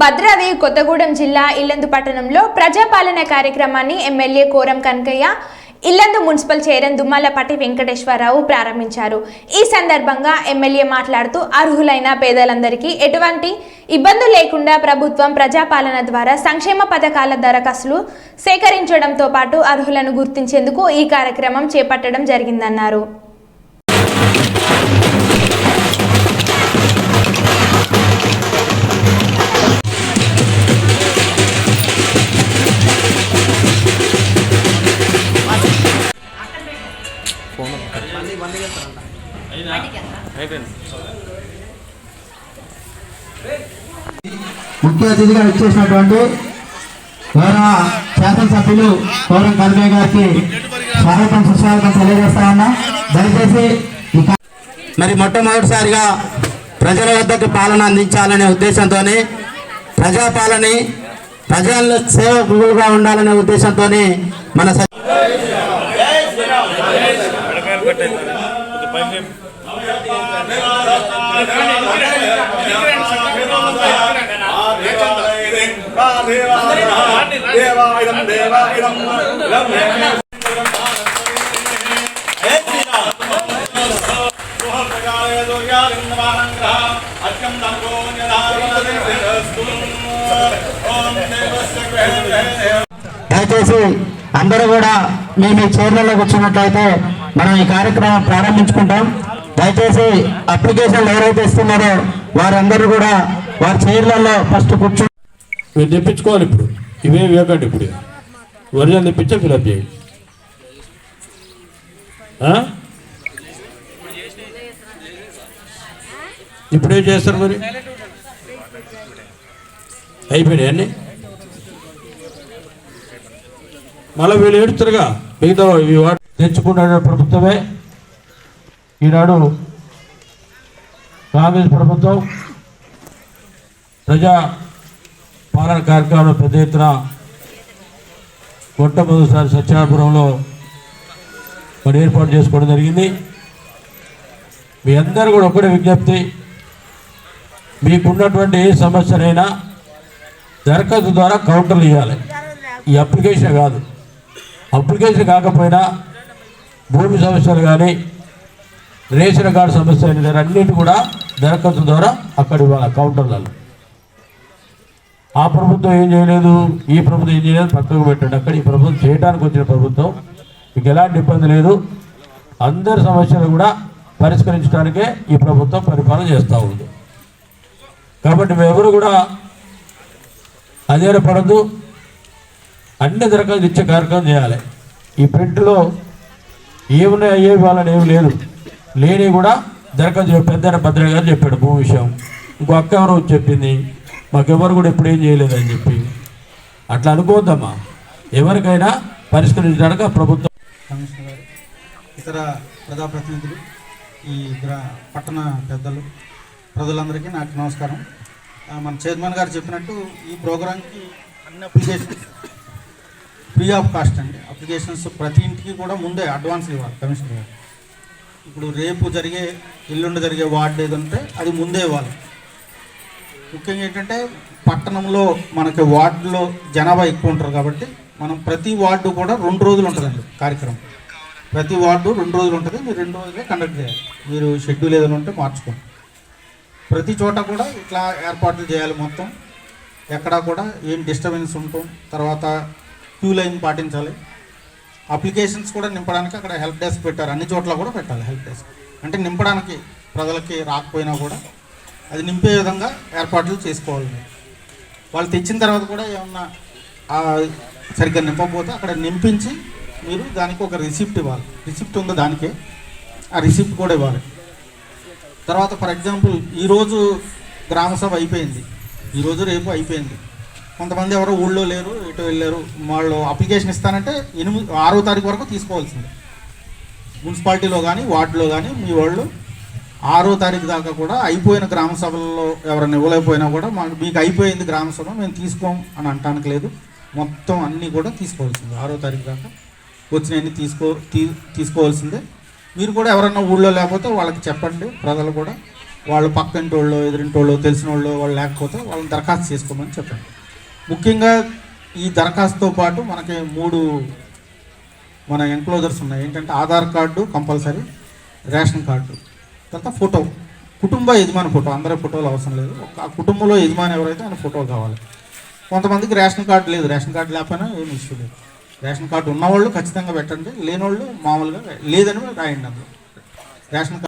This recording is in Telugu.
భద్రాద్రి కొత్తగూడెం జిల్లా ఇల్లందు పట్టణంలో ప్రజాపాలన కార్యక్రమాన్ని MLA Koram Kanakaiah Yellandu municipal chairman Dummalapati Venkateswararao ప్రారంభించారు. ఈ సందర్భంగా ఎమ్మెల్యే మాట్లాడుతూ అర్హులైన పేదలందరికీ ఎటువంటి ఇబ్బందులు లేకుండా ప్రభుత్వం ప్రజాపాలన ద్వారా సంక్షేమ పథకాల దరఖాస్తులు సేకరించడంతో పాటు అర్హులను గుర్తించేందుకు ఈ కార్యక్రమం చేపట్టడం జరిగిందన్నారు. ముఖ్య అతిథిగా ఇచ్చేసినటువంటి గౌరవ శాసనసభ్యులు గౌరవ కర్మయ్య గారికి స్వాగతం సుస్వాగతం తెలియజేస్తా ఉన్నా. దయచేసి మరి మొట్టమొదటిసారిగా ప్రజల వద్దకు పాలన అందించాలనే ఉద్దేశంతో ప్రజాపాలని ప్రజల సేవకులుగా ఉండాలనే ఉద్దేశంతో మన దేవాయుధం దేవాయుధం దయచేసి అందరూ కూడా మేము మీ చైర్లలో కూర్చున్నట్లయితే మనం ఈ కార్యక్రమం ప్రారంభించుకుంటాం. దయచేసి అప్లికేషన్లు ఎవరైతే ఇస్తున్నారో వారందరూ కూడా వారి చైర్లలో ఫస్ట్ కూర్చో మీరు తెప్పించుకోవాలి ఇప్పుడు. ఇవే వేకండి ఇప్పుడు. ఒరిజినల్ తెప్పించే ఫిలప్ చేయండి ఇప్పుడు ఇప్పుడేం చేస్తారు మరి? అయిపోయినాయి అన్నీ? మళ్ళీ వీళ్ళు ఏడుతారుగా మిగతా ఇవి వాటి తెచ్చుకున్న ప్రభుత్వమే. ఈనాడు కాంగ్రెస్ ప్రభుత్వం ప్రజా పాలన కార్యక్రమంలో పెద్ద ఎత్తున మొట్టమొదటిసారి సత్యాపురంలో మరి ఏర్పాటు చేసుకోవడం జరిగింది. మీ అందరూ కూడా ఒకటే విజ్ఞప్తి మీకున్నటువంటి ఏ సమస్యనైనా దరఖాస్తు ద్వారా కౌంటర్లు ఇవ్వాలి. ఈ అప్లికేషన్ కాదు. అప్లికేషన్ కాకపోయినా భూమి సమస్యలు కానీ రేషన్ కార్డు సమస్య కానీ అన్నిటి కూడా దరఖాస్తు ద్వారా అక్కడ ఇవ్వాలి కౌంటర్లలో. ఆ ప్రభుత్వం ఏం చేయలేదు? ఈ ప్రభుత్వం ఏం చేయలేదు? పక్కకు పెట్టండి. అక్కడ ఈ ప్రభుత్వం చేయడానికి వచ్చిన ప్రభుత్వం మీకు ఎలాంటి ఇబ్బంది లేదు. అందరి సమస్యలు కూడా పరిష్కరించడానికే ఈ ప్రభుత్వం పరిపాలన చేస్తూ ఉంది. కాబట్టి ఎవరు కూడా అధీనపడద్దు అన్ని దరఖాస్తు ఇచ్చే కార్యక్రమం చేయాలి. ఈ ప్రింట్లో ఏమున్నాయి అయ్యే వాళ్ళని ఏమి లేదు. లేని కూడా దరఖాస్తు పెద్దన భద్రయ్య భద్ర గారు చెప్పాడు భూమి విషయం. ఇంకో అక్క ఎవరో చెప్పింది మాకెవరు కూడా ఇప్పుడు ఏం చేయలేదని చెప్పి. అట్లా అనుకోవద్దమ్మా. ఎవరికైనా పరిష్కరించడానికి ఆ ప్రభుత్వం కమిషనర్ గారు ఇతర ప్రజాప్రతినిధులు ఈ గ్రా పట్టణ పెద్దలు ప్రజలందరికీ నాకు నమస్కారం. మన చైర్మన్ గారు చెప్పినట్టు ఈ ప్రోగ్రాంకి అన్ని అప్లికేషన్స్ ఫ్రీ ఆఫ్ కాస్ట్ అండి. అప్లికేషన్స్ ప్రతి ఇంటికి కూడా ముందే అడ్వాన్స్ ఇవ్వాలి కమిషనర్ గారు. ఇప్పుడు రేపు జరిగే ఎల్లుండి జరిగే వార్డు ఏదంటే అది ముందే ఇవ్వాలి. ముఖ్యంగా ఏంటంటే పట్టణంలో మనకి వార్డులో జనాభా ఎక్కువ ఉంటారు కాబట్టి మనం ప్రతి వార్డు కూడా రెండు రోజులు ఉంటుందండి కార్యక్రమం. ప్రతి వార్డు రెండు రోజులు ఉంటుంది మీరు రెండు రోజులే కండక్ట్ చేయాలి. మీరు షెడ్యూల్ ఏదైనా ఉంటే మార్చుకోండి. ప్రతి చోట కూడా ఇట్లా ఏర్పాట్లు చేయాలి మొత్తం. ఎక్కడా కూడా ఏం డిస్టర్బెన్స్ ఉంటాం తర్వాత క్యూ లైన్ పాటించాలి. అప్లికేషన్స్ కూడా నింపడానికి అక్కడ హెల్ప్ డెస్క్ పెట్టారు. అన్ని చోట్ల కూడా పెట్టాలి హెల్ప్ డెస్క్. అంటే నింపడానికి ప్రజలకి రాకపోయినా కూడా అది నింపే విధంగా ఏర్పాట్లు చేసుకోవాలి. వాళ్ళు తెచ్చిన తర్వాత కూడా ఏమన్నా సరిగ్గా నింపకపోతే అక్కడ నింపించి మీరు దానికి ఒక రిసిప్ట్ ఇవ్వాలి. రిసిప్ట్ ఉందో దానికే ఆ రిసిప్ట్ కూడా ఇవ్వాలి. తర్వాత ఫర్ ఎగ్జాంపుల్ ఈరోజు గ్రామ సభ అయిపోయింది. ఈరోజు రేపు అయిపోయింది. కొంతమంది ఎవరో ఊళ్ళో లేరు ఇటు వెళ్ళారు వాళ్ళు అప్లికేషన్ ఇస్తానంటే ఎనిమిది ఆరో తారీఖు వరకు తీసుకోవాల్సిందే. మున్సిపాలిటీలో కానీ వార్డులో కానీ మీ వాళ్ళు ఆరో తారీఖు దాకా కూడా అయిపోయిన గ్రామ సభల్లో ఎవరైనా ఇవ్వలేకపోయినా కూడా మాకు మీకు అయిపోయింది గ్రామ సభ మేము తీసుకోం అని అంటానికి లేదు. మొత్తం అన్నీ కూడా తీసుకోవాల్సిందే. ఆరో తారీఖు దాకా వచ్చినవన్నీ తీసుకో తీ తీసుకోవాల్సిందే. మీరు కూడా ఎవరన్నా ఊళ్ళో లేకపోతే వాళ్ళకి చెప్పండి. ప్రజలు కూడా వాళ్ళు పక్కంటి వాళ్ళు ఎదురింటి వాళ్ళు తెలిసిన వాళ్ళు వాళ్ళు లేకపోతే వాళ్ళని దరఖాస్తు చేసుకోమని చెప్పండి. ముఖ్యంగా ఈ దరఖాస్తుతో పాటు మనకి మూడు మన ఎంక్లోజర్స్ ఉన్నాయి. ఏంటంటే Aadhaar card compulsory ration card తర్వాత ఫోటో. కుటుంబ యజమాని ఫోటో అందరి ఫోటోలు అవసరం లేదు. ఒక ఆ కుటుంబంలో యజమాని ఎవరైతే ఆయన ఫోటో కావాలి. కొంతమందికి రేషన్ కార్డు లేదు. రేషన్ కార్డు లేకపోయినా ఏమి ఇష్యూ లేదు. రేషన్ కార్డు ఉన్నవాళ్ళు ఖచ్చితంగా పెట్టండి. లేనివాళ్ళు మామూలుగా లేదని రాయండి అందులో. Ration card